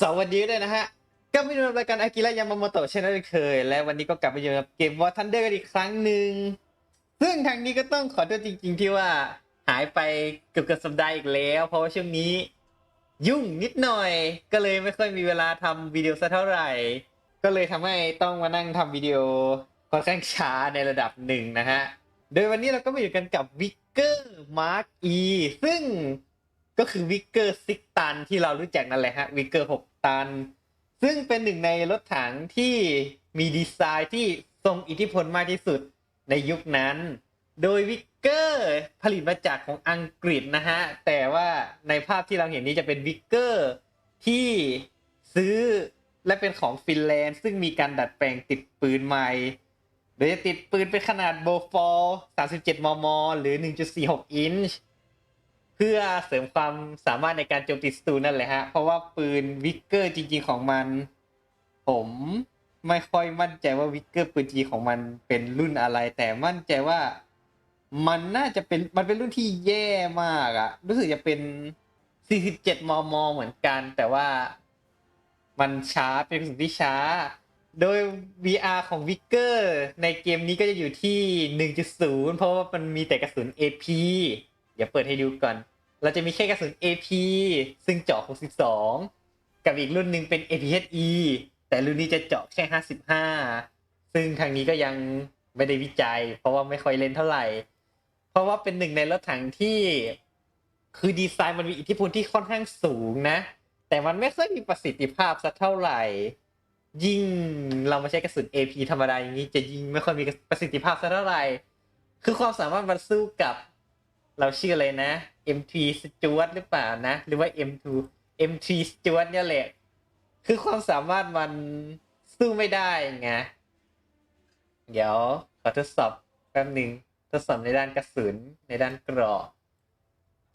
สวัสดีด้วยนะฮะก็มาอยู่ในรายการอากิระยามาโมโตะเช่นเคย และวันนี้ก็กลับมาอยู่กับเกมวอร์ทันเดอร์กันอีกครั้งหนึ่งซึ่งทางนี้ก็ต้องขอโทษจริง ๆ ที่ว่าหายไปเกือบเกือบสัปดาห์อีกแล้ว เพราะว่าช่วงนี้ ยุ่งนิดหน่อย ก็เลยไม่ค่อยมีเวลาทำวิดีโอสักเท่าไหร่ ก็เลยทำให้ต้องมานั่งทำวิดีโอค่อนข้างช้าในระดับหนึ่งนะฮะโดยวันนี้เราก็มาอยู่กันกับวิกเกอร์มาร์กอีซึ่ง ก็คือวิกเกอร์ซิกตันที่เรารู้จักนั่นแหละฮะวิกเกอร์หกตัน ซึ่งเป็นหนึ่งในรถถังที่มีดีไซน์ที่ทรงอิทธิพลมากที่สุดในยุคนั้น โดยวิกเกอร์ผลิตมาจากของอังกฤษนะฮะ แต่ว่าในภาพที่เราเห็นนี้จะเป็นวิกเกอร์ที่ซื้อและเป็นของฟินแลนด์ ซึ่งมีการดัดแปลงติดปืนใหม่ โดยจะติดปืนเป็นขนาดโบฟอล37 มม หรือ 1.46 อินช์ เพื่อเสริมความสามารถในการโจมตีศัตรูนั่นแหละฮะ เพราะว่าปืนวิกเกอร์จริง ๆ ของมัน ผมไม่ค่อยมั่นใจว่าวิกเกอร์ปืนจริงของมันเป็นรุ่นอะไร แต่มั่นใจว่ามันน่าจะเป็นมันเป็นรุ่นที่แย่มากอะรู้สึกจะเป็น 47 มม เหมือนกัน แต่ว่ามันช้าเป็นกระสุนที่ช้า โดย VR ของวิกเกอร์ในเกมนี้ก็จะอยู่ที่ 1.0 เพราะว่ามันมีแต่กระสุน AP เดี๋ยวเปิดให้ดูก่อน เราจะมีแค่กระสุน AP ซึ่งเจาะ 62 กับอีกรุ่นหนึ่งเป็น APHE แต่รุ่นนี้จะเจาะแค่ 55 ซึ่งทางนี้ก็ยังไม่ได้วิจัย เพราะว่าไม่ค่อยเล่นเท่าไหร่ เพราะว่าเป็นหนึ่งในรถถังที่คือดีไซน์มันมีอิทธิพลที่ค่อนข้างสูงนะ แต่มันไม่ค่อยมีประสิทธิภาพสักเท่าไหร่ ยิ่งเรามาใช้กระสุน AP ธรรมดาอย่างนี้จะยิ่งไม่ค่อยมีประสิทธิภาพสักเท่าไหร่ คือความสามารถมันสู้กับ เราชื่ออะไรนะ M3 Stewart หรือเปล่านะ หรือว่า M2 M3 Stewart เนี่ยแหละ คือความสามารถมันสู้ไม่ได้ไง เดี๋ยวขอทดสอบแป๊บหนึ่งทดสอบในด้านกระสุนในด้านกรอก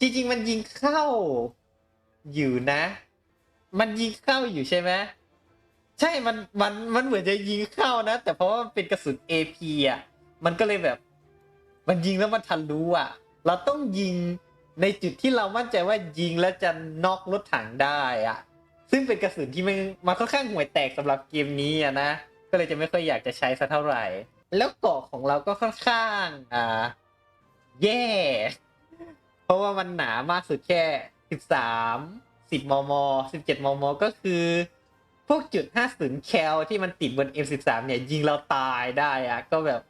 จริง ๆ มันยิงเข้าอยู่นะ มันยิงเข้าอยู่ใช่ไหมใช่มันมันมันเหมือนจะยิงเข้านะ แต่เพราะว่ามันเป็นกระสุน AP อะ มันก็เลยแบบ มันยิงแล้วมันทะลุอะ เราต้องยิงในจุดที่เรามั่นใจว่ายิงแล้วจะน็อกรถถังได้อะซึ่งเป็นกระสุนที่มันมันค่อนข้างห่วยแตกสำหรับเกมนี้อะนะ ก็เลยจะไม่ค่อยอยากจะใช้สักเท่าไหร่ แล้วเกาะของเราก็ค่อนข้างอ่าแย่เพราะว่ามันหนามากสุดแค่ 13 10 มม 17 มม ก็คือ พวกจุด 50 แคลที่มันติดบน M13 เนี่ย ยิงเราตายได้อะก็แบบ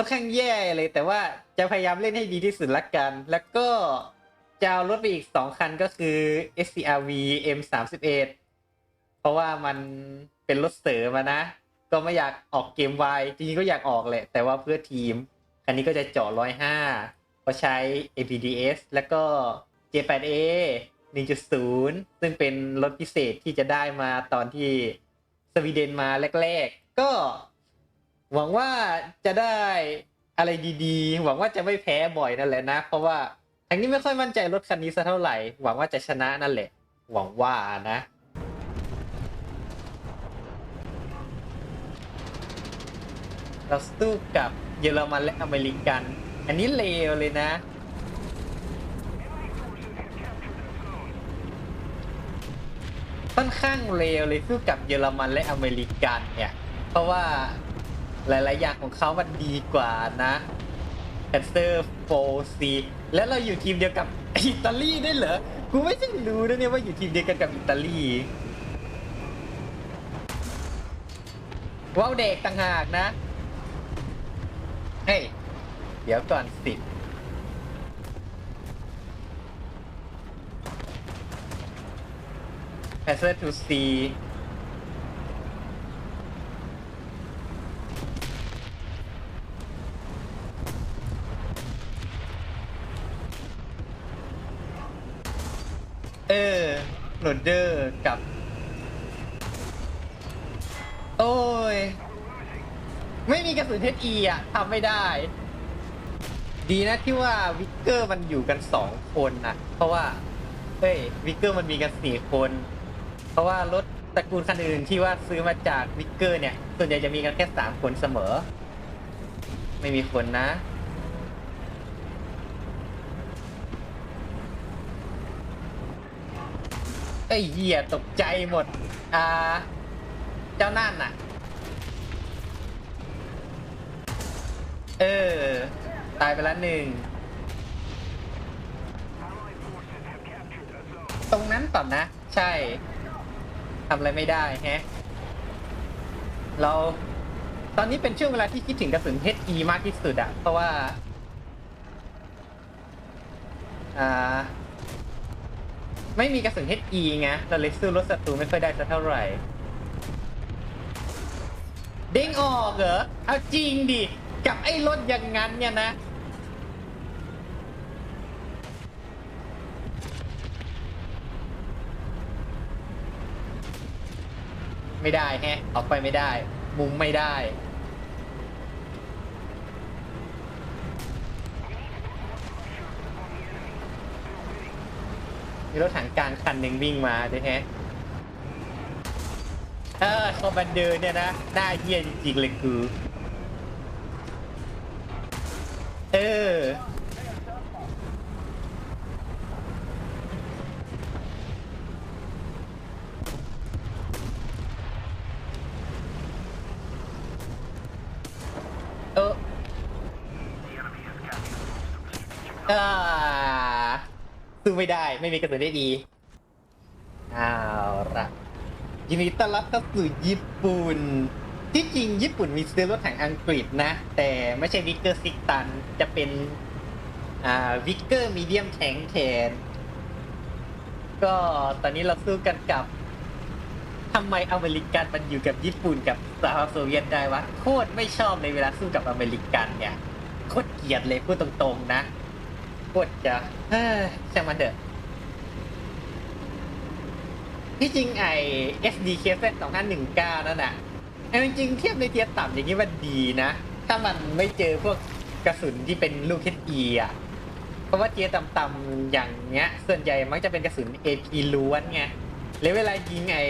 ค่อนข้างแย่เลย แต่ว่าจะพยายามเล่นให้ดีที่สุดละกัน แล้วก็จะเอารถไปอีก 2 คันก็คือ SCRV M31 เพราะว่ามันเป็นรถเสริมนะ ก็ไม่อยากออกเกมไวจริงๆก็อยากออกแหละ แต่ว่าเพื่อทีม คันนี้ก็จะเจาะ105เพราะใช้ APDS แล้วก็ J8A 1.0 ซึ่งเป็นรถพิเศษที่จะได้มาตอนที่สวีเดนมาแรก ๆ ก็ หวังว่าจะได้อะไรดีๆ หวังว่าจะไม่แพ้บ่อยนั่นแหละนะ เพราะว่าทางนี้ไม่ค่อยมั่นใจรถคันนี้สักเท่าไหร่ หวังว่าจะชนะนั่นแหละ หวังว่านะ เราสู้กับเยอรมันและอเมริกัน อันนี้เลวเลยนะค่อนข้างเลวเลยสู้กับเยอรมันและอเมริกันเนี่ย เพราะว่า หลาย ๆ อย่างของเขามันดีกว่านะแคนเซอร์โฟซีแล้วเราอยู่ทีมเดียวกับอิตาลีได้เหรอ กูไม่ใช่รู้นะเนี่ยว่าอยู่ทีมเดียวกันกับอิตาลีว้าวเด็กต่างหากนะ เฮ้ย เดี๋ยวก่อนสิแ a นเซอร์ทูซีเออโห ลดเดอร์กับ โอ้ย ไม่มีกระสุนเทอีอะทำไม่ได้ ดีนะที่ว่าวิกเกอร์มันอยู่กันสองคนนะเพราะว่า เฮ้ยวิกเกอร์มันมีกันสี่คน เพราะว่ารถตระกูลคันอื่นที่ว่าซื้อมาจากวิกเกอร์เนี่ย ส่วนใหญ่จะมีกันแค่สามคนเสมอ ไม่มีคนนะ ไอ้เหี้ยตกใจหมด อ่า เจ้านั่นน่ะ เออ ตายไปแล้วหนึ่ง ตรงนั้นก่อนนะ ใช่ทำอะไรไม่ได้แฮะ เราตอนนี้เป็นช่วงเวลาที่คิดถึงกระสุน HE มากที่สุดอะเพราะว่า อ่า ไม่มีกระสุน HE ไงเราเลยสู้รถศัตรูไม่ค่อยได้สักเท่าไหร่ เด้งออกเหรอ เอาจริงดิ กับไอ้รถอย่างงั้นเนี่ยนะ ไม่ได้แฮะ ออกไปไม่ได้ มุมไม่ได้ีรถถัง กลางคันหนึ่งวิ่งมาด้วยแฮะเออคอมบันเดอร์เนี่ยนะหน้าเหี้ยจริงๆเลยคือ เออเอออ่า สู้ไม่ได้ไม่มีกระสุนได้ดีเอาละยินดีต้อนรับเข้าสู่ญี่ปุ่น ที่จริงญี่ปุ่นมีซื้อรถถังอังกฤษนะ แต่ไม่ใช่วิกเกอร์ซิกตัน จะเป็นอ่าวิกเกอร์มีเดียมแข็งแทนก็ตอนนี้เราสู้กันกับทำไมอเมริกันมันอยู่กับญี่ปุ่นกับสหภาพโซเวียตได้วะโคตรไม่ชอบในเวลาสู้กับอเมริกันเนี่ยโคตรเกลียดเลยพูดตรงๆนะ โคตรจะเฮ้ยช่างมันเถอะที่จริงไอ SDK Z 2519 นั่นน่ะเอาจริงเทียบในเทียร์ต่ำอย่างนี้มันดีนะ ถ้ามันไม่เจอพวกกระสุนที่เป็นลูก HE อะ เพราะว่าเทียต่ำๆอย่างเงี้ย ส่วนใหญ่มักจะเป็นกระสุน AP ล้วนไงแล้วเวลายิงไอ้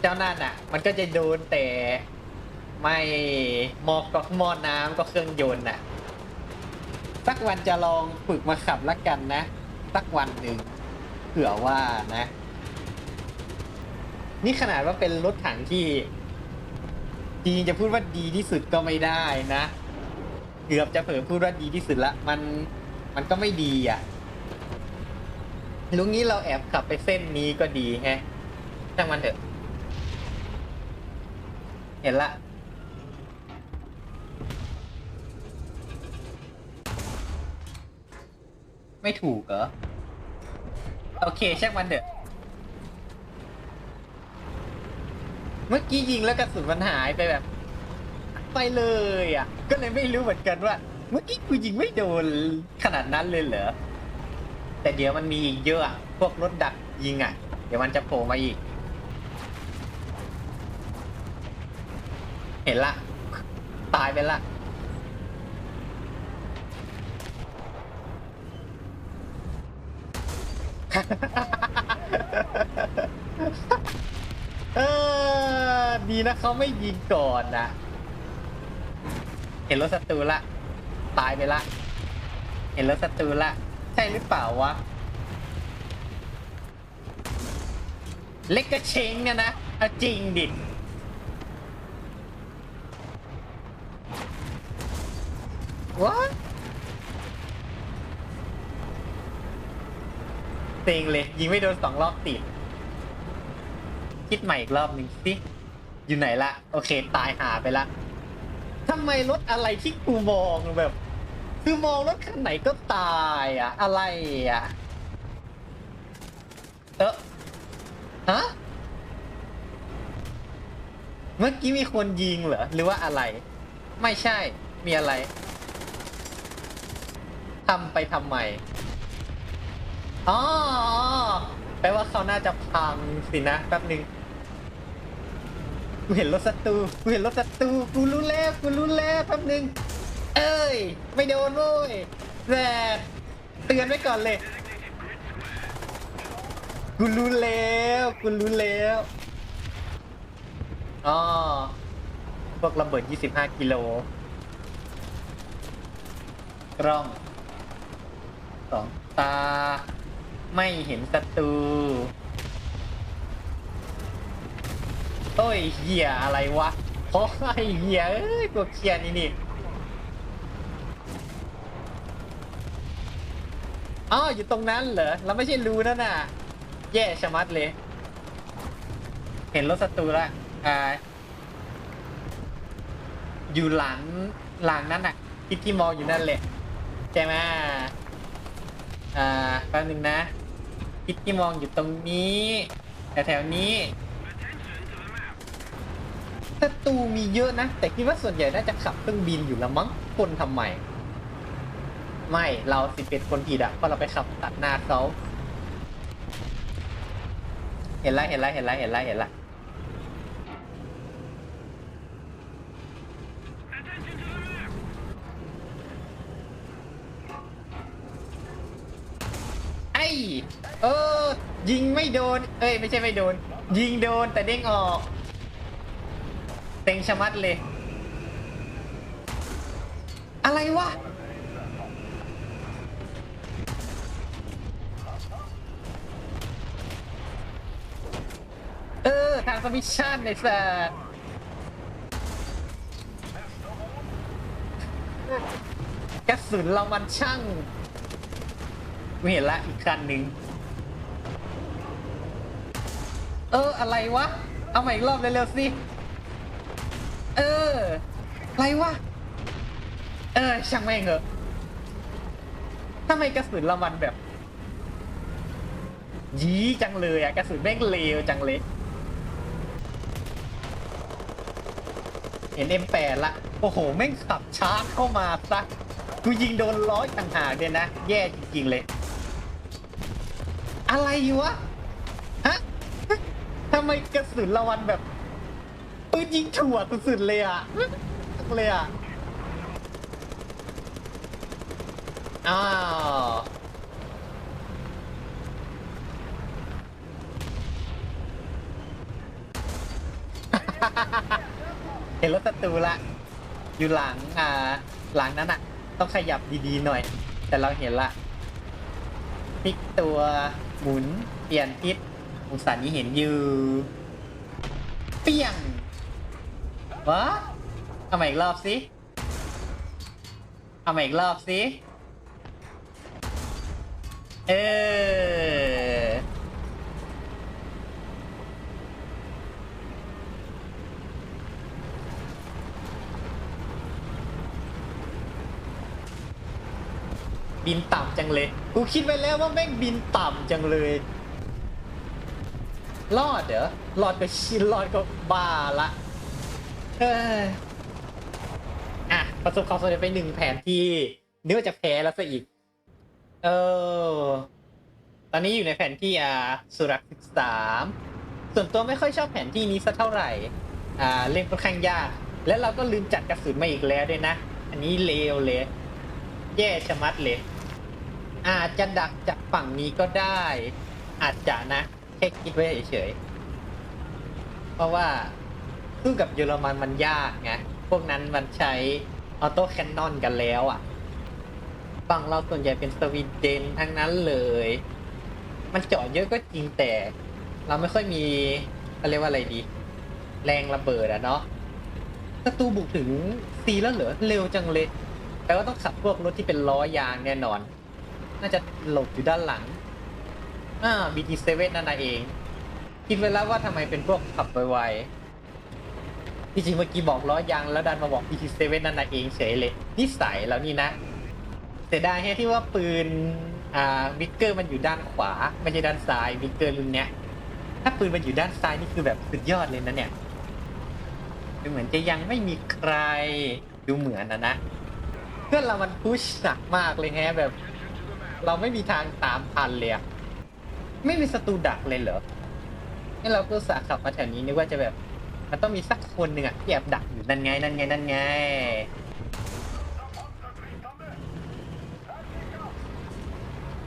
เจ้านั่นอะ มันก็จะโดนแต่ไม่มอกก็มอน้ำก็เครื่องยนต์อะ สักวันจะลองฝึกมาขับละกันนะ สักวันหนึ่งเผื่อว่านะ นี่ขนาดว่าเป็นรถถังที่จริงจะพูดว่าดีที่สุดก็ไม่ได้นะ เกือบจะเผลอพูดว่าดีที่สุดละ มันมันก็ไม่ดีอะลุงนี้เราแอบขับไปเส้นนี้ก็ดีแฮะช่างมันเถอะ เห็นละ ไม่ถูกเหรอ โอเคช่างมันเถอะเมื่อกี้ยิงแล้วกระสุนมันหายไปแบบ ไปเลยอะ ก็เลยไม่รู้เหมือนกันว่า เมื่อกี้กูยิงไม่โดนขนาดนั้นเลยเหรอ แต่เดี๋ยวมันมีอีกเยอะอะพวกรถดักยิงอะ เดี๋ยวมันจะโผล่มาอีก เห็นละ ตายไปละ เออดีนะเขาไม่ยิงก่อนนะ เห็นรถศัตรูละ ตายไปละ เห็นรถศัตรูละ ใช่หรือเปล่าวะ เล็กกระเชงเนี่ยนะ เอาจริงดิวะ เต็งเลย ยิงไม่โดนสองรอบติด คิดใหม่อีกรอบหนึ่งสิ อยู่ไหนละ โอเค ตายหาไปละทำไมรถอะไรที่กูมองแบบ คือมองรถคันไหนก็ตายอะ อะไรอะ เออฮะ เมื่อกี้มีคนยิงเหรอ หรือว่าอะไร ไม่ใช่ มีอะไรทำไปทำไม อ๋อแปลว่าเขาน่าจะพังสินะแป๊บหนึ่งกูเห็นรถศัตรูกูเห็นรถศัตรูกูรู้แล้วกูรู้แล้วแป๊บหนึ่งเอ้ย ไม่โดนโว้ยแต่เตือนไว้ก่อนเลย กูรู้แล้วกูรู้แล้วอ๋อพวกระเบิด 25 กิโลกล้องสองตา ไม่เห็นศัตรูโอ้ยเหี้ยอะไรวะโอ้ยเหี้ยเอ้ยตัวเคียร์นี่นี่อ๋ออยู่ตรงนั้นเหรอเราไม่ใช่รูนั่นน่ะ แย่ชะมัดเลย เห็นรถศัตรูละอ่า อยู่หลังหลังนั้นน่ะที่ที่มองอยู่นั่นแหละใช่ไหมอ่าแป๊บนึงนะ ทิศที่มองอยู่ตรงนี้แถวนี้ศัตรูมีเยอะนะ แต่คิดว่าส่วนใหญ่น่าจะขับเครื่องบินอยู่แล้วมั้งคนทำไมไม่เราสิเป็นคนผิดอะเพราะเราไปขับตัดหน้าเขาเห็นละเห็นละเห็นละเห็นละเห็นละ ไอ้เออ ยิงไม่โดน เอ้ย ไม่ใช่ไม่โดน ยิงโดนแต่เด้งออกเต็งชะมัดเลย อะไรวะ เออ ทางสมิชชั่นในสัตว์กระสุนเรามันช่าง ไม่เห็นละอีกคันหนึ่งเอออะไรวะ เอาใหม่อีกรอบเร็วๆสิ เออ อะไรวะ เออ ช่างแม่งเหอะทำไมกระสุนเรามันแบบ ยี้จังเลยอะกระสุนแม่งเลวจังเลยเห็น M8 ละ โอ้โห แม่งขับชาร์จเข้ามาซะกูยิงโดนร้อยต่างหากเนี่ยนะ แย่จริง ๆ เลย อะไรวะ ฮะทำไมกระสุนละวันแบบปืนยิงถั่วสุดๆเลยอะเลยอะ อ้าวเห็นรถศัตรูละ อยู่หลังอ่า หลังนั้นอะต้องขยับดีๆหน่อย แต่เราเห็นละ ตัวหมุนเปลี่ยนทิศอุสานี้เห็นยืเปี้ยงวะเอามาอีกรอบสิเอามาอีกรอบสิเออ บินต่ำจังเลย กูคิดไว้แล้วว่าแม่งบินต่ำจังเลย รอดเหรอรอดก็ชินรอดก็บ้าละเอ้ยอะ ประสบความสำเร็จไปหนึ่งแผนที่นึกว่าจะแพ้แล้วซะอีก เออ ตอนนี้อยู่ในแผนที่อ่าสุรักสิบสามส่วนตัวไม่ค่อยชอบแผนที่นี้สักเท่าไหร่ อ่า เล่นค่อนข้างยาก และเราก็ลืมจัดกระสุนมาอีกแล้วด้วยนะ อันนี้เลวเลย แย่ชะมัดเลย อาจจะดักจากฝั่งนี้ก็ได้ อาจจะนะแค่คิดไว้เฉยๆ เพราะว่าสู้กับเยอรมันมันยากไง พวกนั้นมันใช้ออโต้แคนนอนกันแล้วอะ ฝั่งเราส่วนใหญ่เป็นสวีเดนทั้งนั้นเลย มันเจาะเยอะก็จริงแต่ เราไม่ค่อยมีเรียกว่าอะไรดี แรงระเบิดอะเนาะศัตรูบุกถึงซีแล้วเหรอเร็วจังเลยแปลว่าต้องขับพวกรถที่เป็นล้อยางแน่นอน น่าจะหลบอยู่ด้านหลังอ่า BT7 นั่นนะเอง คิดไว้แล้วว่าทำไมเป็นพวกขับไวๆที่จริงเมื่อกี้บอกล้อยางแล้วดันมาบอก BT7 นั่นนะเองเฉยเลยนิสัยแล้วนี่นะเสียดายแค่ที่ว่าปืนอ่าวิกเกอร์มันอยู่ด้านขวา ไม่ใช่ด้านซ้ายวิกเกอร์รุ่นเนี้ยถ้าปืนมันอยู่ด้านซ้ายนี่คือแบบสุดยอดเลยนะเนี่ยดูเหมือนจะยังไม่มีใครดูเหมือนนะนะ เพื่อนเรามันพุชหนักมากเลยแฮะแบบ เราไม่มีทางตามทันเลยอะไม่มีศัตรูดักเลยเหรอนี่เราก็สาขับมาแถวนี้นึกว่าจะแบบ มันต้องมีสักคนหนึ่งอะที่แอบดักอยู่นั่นไงนั่นไงนั่นไง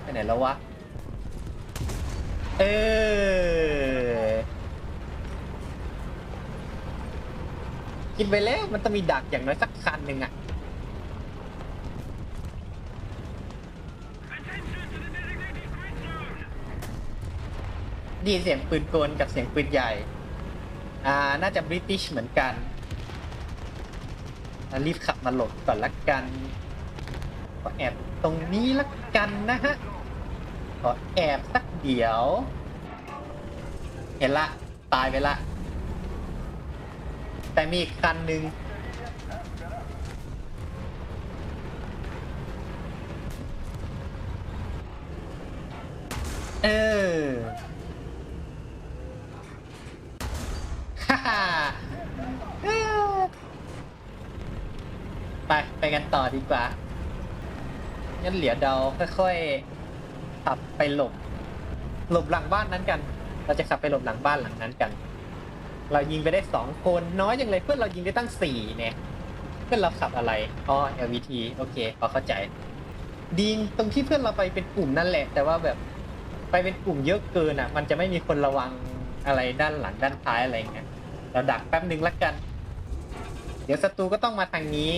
ไปไหนแล้ววะ เออคิดไปแล้วมันต้องมีดักอย่างน้อยสักคันหนึ่งอะ ไดีเสียงปืนกลกับเสียงปืนใหญ่ อ่า น่าจะบริติชเหมือนกัน รีบขับมาหลบก่อนละกันขอแอบตรงนี้ละกันนะฮะ ขอแอบสักเดี๋ยว เห็นละ ตายไปละ แต่มีอีกคันหนึ่ง เออ ฮ่าฮ่าเอ้อ ไปกันต่อดีกว่า งั้นเหลียวเดาค่อยๆขับไปหลบ หลบหลังบ้านนั้นกัน เราจะขับไปหลบหลังบ้านหลังนั้นกัน เรายิงไปได้สองคนน้อยจังเลยเพื่อนเรายิงได้ตั้งสี่เนี่ย เพื่อนเราขับอะไรอ๋อ LVT โอเคพอเข้าใจ ดีตรงที่เพื่อนเราไปเป็นกลุ่มนั่นแหละ แต่ว่าแบบไปเป็นกลุ่มเยอะเกินอะ มันจะไม่มีคนระวังอะไรด้านหลังด้านท้ายอะไรเงี้ย เราดักแป๊บนึงละกัน เดี๋ยวศัตรูก็ต้องมาทางนี้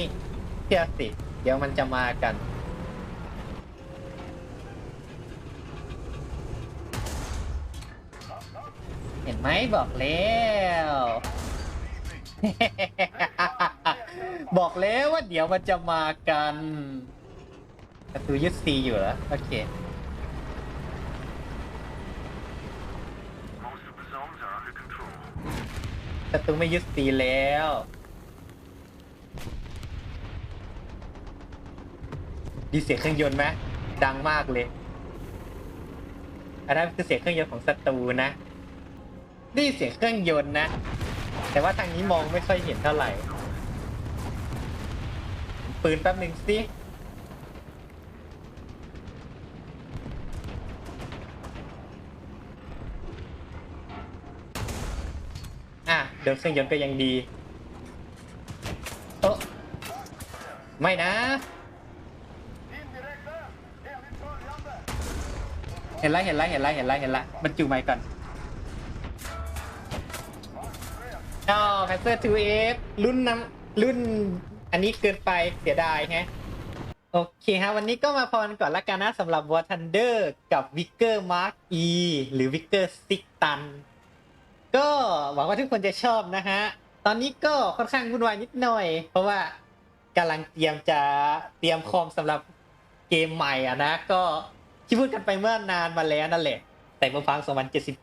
เชื่อสิ เดี๋ยวมันจะมากัน เห็นไหมบอกแล้ว บอกแล้วว่าเดี๋ยวมันจะมากันศัตรูยึดซีอยู่เหรอ โอเค Most of the zones are under control. ศัตรูไม่ยึดซีแล้ว ดีเสียงเครื่องยนต์ไหมดังมากเลย อันนั้นคือเสียงเครื่องยนต์ของศัตรูนะ นี่เสียงเครื่องยนต์นะ แต่ว่าทางนี้มองไม่ค่อยเห็นเท่าไหร่ ปืนแป๊บหนึ่งสิอะเดินเครื่องยนต์ก็ยังดีโอ้ไม่นะ เห็นแล้วเห็นแล้วเห็นแล้วเห็นแล้วเห็นแล้วมันจูไมก่อนอ๋อแพนเซอร์ 2F รุ่นน้ำรุ่นอันนี้เกินไปเสียดายฮะ โอเคฮะ วันนี้ก็มาพรก่อนละกันนะสำหรับ War Thunder กับ Vicker Mark E หรือ Vicker Six Ton ก็หวังว่าทุกคนจะชอบนะฮะ ตอนนี้ก็ค่อนข้างวุ่นวายนิดหน่อย เพราะว่ากำลังเตรียมจะเตรียมคอมสำหรับเกมใหม่อะนะก็ ที่พูดกันไปเมื่อนานมาแล้วนั่นแหละ แต่เมื่อพัง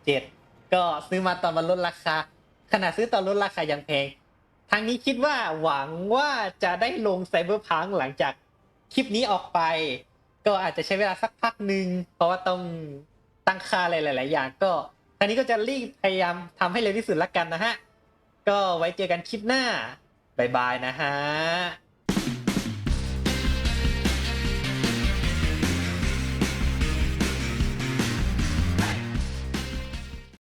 2077 ก็ซื้อมาตอนมันลดราคาขนาดซื้อตอนลดราคายังแพง ทางนี้คิดว่าหวังว่าจะได้ลงไซเบอร์พังหลังจากคลิปนี้ออกไป ก็อาจจะใช้เวลาสักพักหนึ่งเพราะว่าต้องตั้งค่าอะไรหลาย ๆ อย่างก็ทางนี้ก็จะรีบพยายามทำให้เร็วที่สุดละกันนะฮะ ก็ไว้เจอกันคลิปหน้าบายบายนะฮะ